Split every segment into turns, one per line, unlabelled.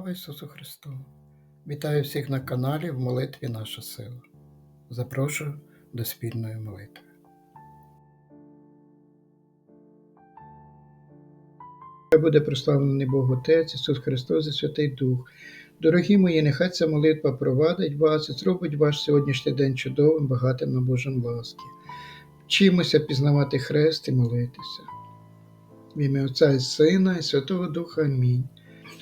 Слава Ісусу Христу! Вітаю всіх на каналі в молитві Наша сила. Запрошую до спільної молитви. Буде прославлений Бог Отець, Ісус Христос і Святий Дух. Дорогі мої, нехай ця молитва провадить вас і зробить ваш сьогоднішній день чудовим, багатим на Божим ласки. Вчимося пізнавати хрест і молитися. В ім'я Отця і Сина, і Святого Духа. Амінь.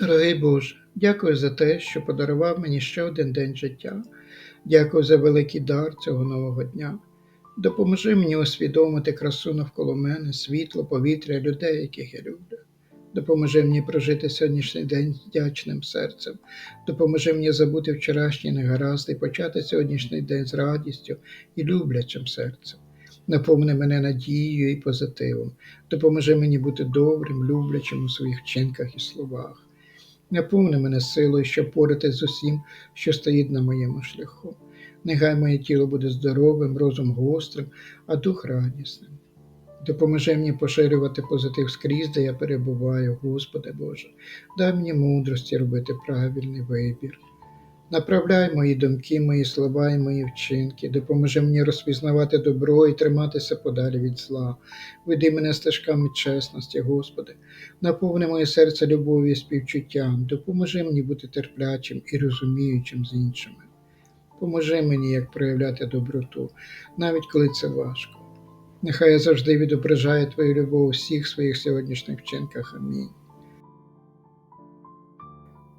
Дорогий Боже, дякую за те, що подарував мені ще один день життя. Дякую за великий дар цього нового дня. Допоможи мені усвідомити красу навколо мене, світло, повітря, людей, яких я люблю. Допоможи мені прожити сьогоднішній день з вдячним серцем. Допоможи мені забути вчорашні негаразди і почати сьогоднішній день з радістю і люблячим серцем. Наповни мене надією і позитивом. Допоможи мені бути добрим, люблячим у своїх вчинках і словах. Наповни мене силою, щоб поратись з усім, що стоїть на моєму шляху. Нехай моє тіло буде здоровим, розум гострим, а дух радісним. Допоможи мені поширювати позитив скрізь, де я перебуваю, Господи Боже, дай мені мудрості робити правильний вибір. Направляй мої думки, мої слова і мої вчинки, допоможи мені розпізнавати добро і триматися подалі від зла. Веди мене стежками чесності, Господи, наповни моє серце любов'ю і співчуттям, допоможи мені бути терплячим і розуміючим з іншими. Поможи мені, як проявляти доброту, навіть коли це важко. Нехай я завжди відображаю Твою любов у всіх своїх сьогоднішніх вчинках. Амінь.